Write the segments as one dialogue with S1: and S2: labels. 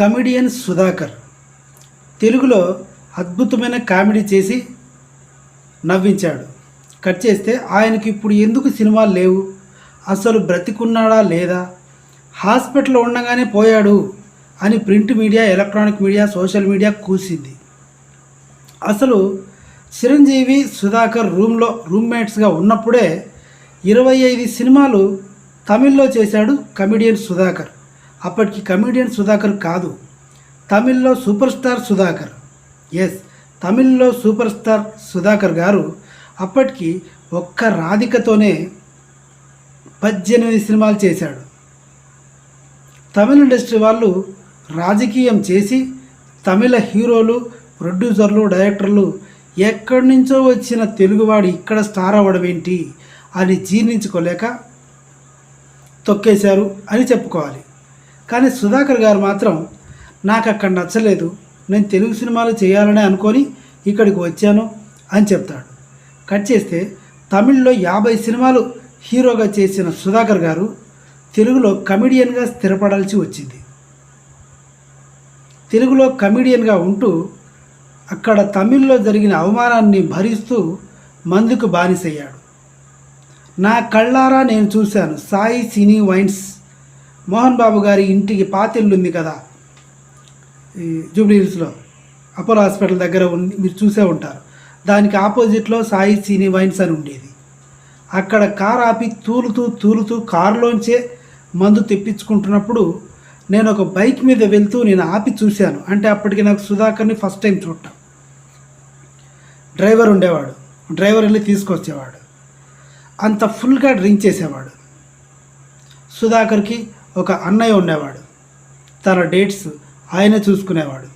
S1: Comedian Sudhakar. తెలుగులో అద్భుతమైన comedy చేసి నవ్వించాడు. కట్ చేస్తే ఆయనకి ఇప్పుడు ఎందుకు సినిమాలు లేవు? అసలు బ్రతికున్నాడా లేదా? హాస్పిటల్లో ఉండగానే పోయాడు అని print media electronic media social media కూసింది. అసలు చిరంజీవి సుధాకర్ రూమ్లో రూమ్మేట్స్గా ఉన్నప్పుడే ఇరవై ఐదు సినిమాలు తమిళ్ళో చేశాడు కమెడియన్ సుధాకర్. అప్పటికి కమెడియన్ సుధాకర్ కాదు. తమిళ్ళో సూపర్ స్టార్ సుధాకర్. ఎస్ తమిళ్ళో సూపర్ స్టార్ సుధాకర్ గారు అప్పటికి ఒక్క రాధికతోనే పద్దెనిమిది సినిమాలు చేశాడు. తమిళ ఇండస్ట్రీ వాళ్ళు రాజకీయం చేసి తమిళ హీరోలు ప్రొడ్యూసర్లు డైరెక్టర్లు ఎక్కడి నుంచో వచ్చిన తెలుగువాడు ఇక్కడ స్టార్ అవ్వడం ఏంటి అని జీర్ణించుకోలేక తొక్కేశారు అని చెప్పుకోవాలి. కానీ సుధాకర్ గారు మాత్రం నాకు అక్కడ నచ్చలేదు. నేను తెలుగు సినిమాలు చేయాలని అనుకొని ఇక్కడికి వచ్చాను అని చెప్తాడు. కట్ చేస్తే తమిళ్ళో యాభై సినిమాలు హీరోగా చేసిన సుధాకర్ గారు తెలుగులో కమిడియన్గా స్థిరపడాల్సి వచ్చింది. తెలుగులో కమిడియన్గా ఉంటూ అక్కడ తమిళ్ళో జరిగిన అవమానాన్ని భరిస్తూ మందుకు బానిసయ్యాడు. నా కళ్ళారా నేను చూశాను సాయి సినీ వైన్స్ మోహన్ బాబు గారి ఇంటికి పాతిల్లు ఉంది కదా. ఈ జూబ్లీ హిల్స్లో. అపోలో హాస్పిటల్ దగ్గర ఉంది మీరు చూసే ఉంటారు. దానికి ఆపోజిట్లో సాయి సినీ వైన్స్ అని ఉండేది. అక్కడ కార్ ఆపి తూలుతూ తూలుతూ కారులోంచే మందు తెప్పించుకుంటున్నప్పుడు నేను ఒక బైక్ మీద వెళ్తూ నేను ఆపి చూశాను. అంటే అప్పటికి నాకు సుధాకర్ని ఫస్ట్ టైం చూడటం. డ్రైవర్ ఉండేవాడు. డ్రైవర్ వెళ్ళి తీసుకొచ్చేవాడు. అంత ఫుల్గా డ్రింక్ చేసేవాడు. సుధాకర్కి ఒక అన్నయ్య ఉండేవాడు. తన డేట్స్ ఆయన చూసుకునేవాడు.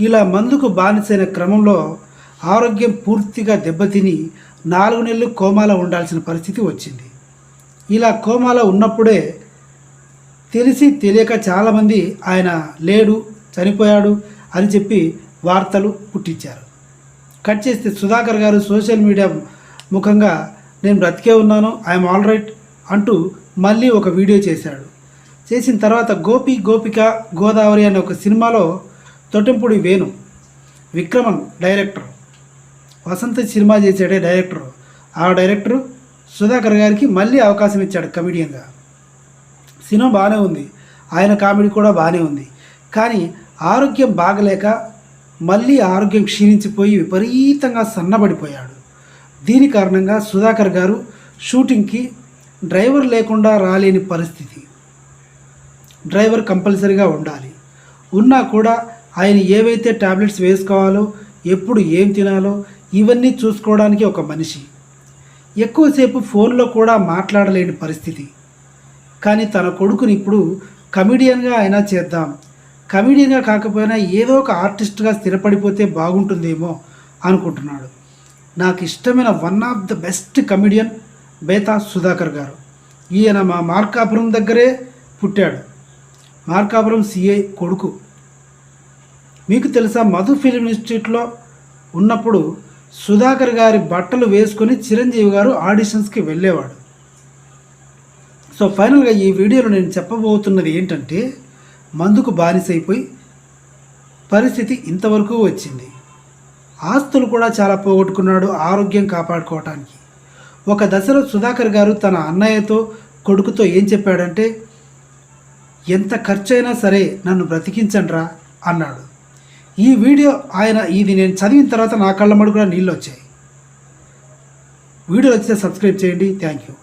S1: ఇలా మందుకు బానిసైన క్రమంలో ఆరోగ్యం పూర్తిగా దెబ్బతిని నాలుగు నెలలు కోమాలో ఉండాల్సిన పరిస్థితి వచ్చింది. ఇలా కోమాలో ఉన్నప్పుడే తెలిసి తెలియక చాలామంది ఆయన లేడు చనిపోయాడు అని చెప్పి వార్తలు పుట్టించారు. కట్ చేస్తే సుధాకర్ గారు సోషల్ మీడియా ముఖంగా నేను బ్రతికే ఉన్నాను ఐఎమ్ ఆల్ రైట్ అంటూ మళ్ళీ ఒక వీడియో చేశాడు. చేసిన తర్వాత గోపి గోపిక గోదావరి అనే ఒక సినిమాలో తొట్టంపూడి వేణు విక్రమన్ డైరెక్టర్ వసంత సినిమా చేసాడే డైరెక్టర్. ఆ డైరెక్టర్ సుధాకర్ గారికి మళ్ళీ అవకాశం ఇచ్చాడు కమిడియన్గా. సినిమా బాగానే ఉంది. ఆయన కామెడీ కూడా బాగానే ఉంది. కానీ ఆరోగ్యం బాగలేక మళ్ళీ ఆరోగ్యం క్షీణించిపోయి విపరీతంగా సన్నబడిపోయాడు. దీని కారణంగా సుధాకర్ గారు షూటింగ్కి డ్రైవర్ లేకుండా రాలేని పరిస్థితి. డ్రైవర్ కంపల్సరీగా ఉండాలి. ఉన్నా కూడా ఆయన ఏవైతే టాబ్లెట్స్ వేసుకోవాలో ఎప్పుడు ఏం తినాలో ఇవన్నీ చూసుకోవడానికి ఒక మనిషి. ఎక్కువసేపు ఫోన్లో కూడా మాట్లాడలేని పరిస్థితి. కానీ తన కొడుకుని ఇప్పుడు కమిడియన్గా అయినా చేద్దాం. కమిడియన్గా కాకపోయినా ఏదో ఒక ఆర్టిస్ట్గా స్థిరపడిపోతే బాగుంటుందేమో అనుకుంటున్నాడు. నాకు ఇష్టమైన one of the best comedian Betha Sudhakar garu. ఈయన మా మార్కాపురం దగ్గరే పుట్టాడు. మార్కాపురం సిఐ కొడుకు. మీకు తెలుసా మధు ఫిలిం ఇన్స్టిట్యూట్లో ఉన్నప్పుడు సుధాకర్ గారి బట్టలు వేసుకొని చిరంజీవి గారు ఆడిషన్స్కి వెళ్ళేవాడు. సో ఫైనల్గా ఈ వీడియోలో నేను చెప్పబోతున్నది ఏంటంటే మందుకు బానిసైపోయి పరిస్థితి ఇంతవరకు వచ్చింది. ఆస్తులు కూడా చాలా పోగొట్టుకున్నాడు ఆరోగ్యం కాపాడుకోవటానికి. ఒక దశలో సుధాకర్ గారు తన అన్నయ్యతో కొడుకుతో ఏం చెప్పాడంటే ఎంత ఖర్చైనా సరే నన్ను బ్రతికించండ్రా అన్నాడు. ఈ వీడియో ఆయన ఇది నేను చదివిన తర్వాత నా కళ్ళ కూడా నీళ్ళు వచ్చాయి. వీడియో వచ్చితే సబ్స్క్రైబ్ చేయండి. Thank you.